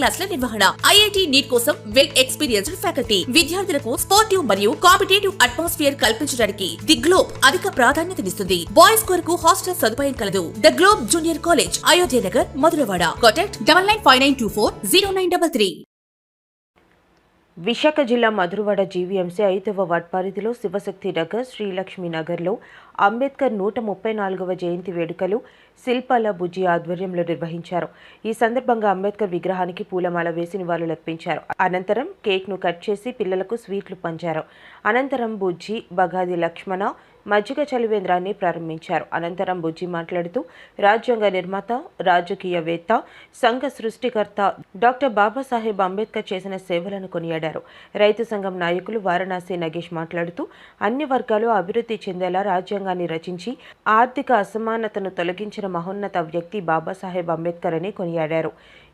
క్లాసుల నిర్వహణ. IIT NEET కోసం వెల్ ఎక్స్పీరియన్స్డ్ ఫ్యాకల్టీ. విద్యార్థులకు స్పోర్టివ్ మరియు కాంపిటేటివ్ అట్మాస్ఫియర్ కల్పించడానికి ది గ్లోబ్ అధిక ప్రాధాన్యతనిస్తుంది బాయ్స్ కొరకు హాస్టల్ సదుపాయం కలదు. The Globe junior college Ayodhya Nagar Madhurawada. Contact double nine five nine two four zero nine double three. Visakha జిల్లా మధురవాడ జీవీఎంసీ ఐదవ వార్డ్ పరిధిలో శివశక్తి నగర్ శ్రీలక్ష్మి నగర్లో అంబేద్కర్ నూట ముప్పై నాలుగవ జయంతి వేడుకలు శిల్పాల బుజ్జి ఆధ్వర్యంలో నిర్వహించారు. ఈ సందర్భంగా అంబేద్కర్ విగ్రహానికి పూలమాల వేసి నివాళులర్పించారు అనంతరం కేక్ను కట్ చేసి పిల్లలకు స్వీట్లు పంచారు. అనంతరం బుజ్జి బగాది లక్ష్మణ మజ్జిగ చలివేంద్రాన్ని ప్రారంభించారు. అనంతరం బుజ్జి మాట్లాడుతూ రాజ్యాంగ నిర్మాత రాజకీయవేత్త సంఘ సృష్టికర్త డాక్టర్ బాబాసాహెబ్ అంబేద్కర్ చేసిన సేవలను కొనియాడారు. రైతు సంఘం నాయకులు వారణాసి నగేష్ మాట్లాడుతూ అన్ని వర్గాలు అభివృద్ధి చెందేలా రాజ్యాంగాన్ని రచించి ఆర్థిక అసమానతను తొలగించిన మహోన్నత వ్యక్తి బాబాసాహెబ్ అంబేద్కర్ అని కొనియాడారు.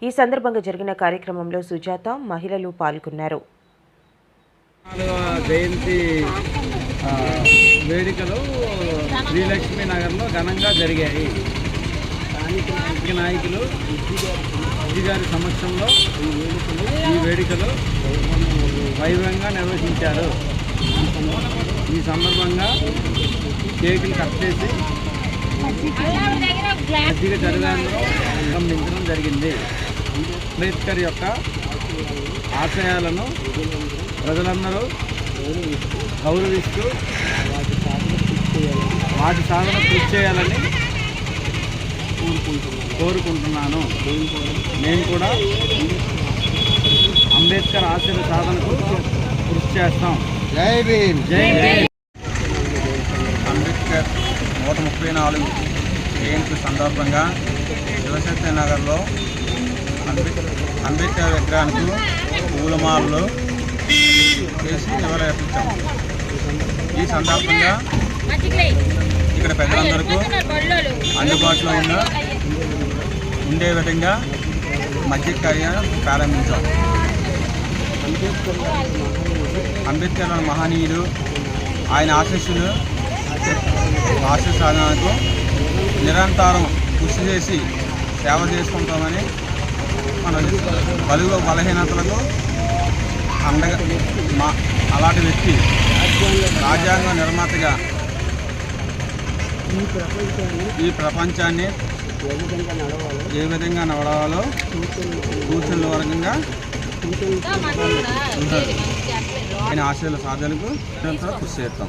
ఈ సందర్భంగా జరిగిన కార్యక్రమంలో సుజాత మహిళలు పాల్గొన్నారు. జయంతి వేడుకలు శ్రీలక్ష్మీ నగర్లో ఘనంగా జరిగాయి. స్థానిక నాయకులు బుద్ధి గారి సమక్షంలో ఈ వేడుకలు వైభవంగా నిర్వహించారు. ఈ సందర్భంగా కేకులు కట్ చేసి మజ్జిగ ప్రారంభించడం జరిగింది. అంబేద్కర్ యొక్క ఆశయాలను ప్రజలందరూ గౌరవిస్తూ వాటి సాధన కృషి చేయాలని కోరుకుంటున్నాను. నేను కూడా అంబేద్కర్ ఆశయ సాధనకు కృషి చేస్తాం. జై భీమ్. జై భీమ్. అంబేద్కర్ నూట ముప్పై నాలుగు జయంతి సందర్భంగా శివశక్తి నగర్లో అంబే అంబేద్కర్ విగ్రహానికి పూలమాలలు చేసి నివాళులర్పించాము ఈ సందర్భంగా ఇక్కడ పెద్దలందరికీ అందుబాటులో ఉన్న ఉండే విధంగా మధ్య కార్యం ప్రారంభించాం. అంబేద్కర్ మహనీయుడు ఆయన ఆశీస్సులు ఆశీస్సు సాధనకు నిరంతరం కృషి చేసి సేవ చేసుకుంటామని మన బలుగు బలహీనతలకు అండగా మా అలాంటి వ్యక్తి రాజ్యాంగ నిర్మాతగా ఈ ప్రపంచాన్ని ఏ విధంగా నడవాలో సూచనల వర్గంగా ఆయన ఆశయాల సాధనకు నిరంతరం కృషి చేస్తాం.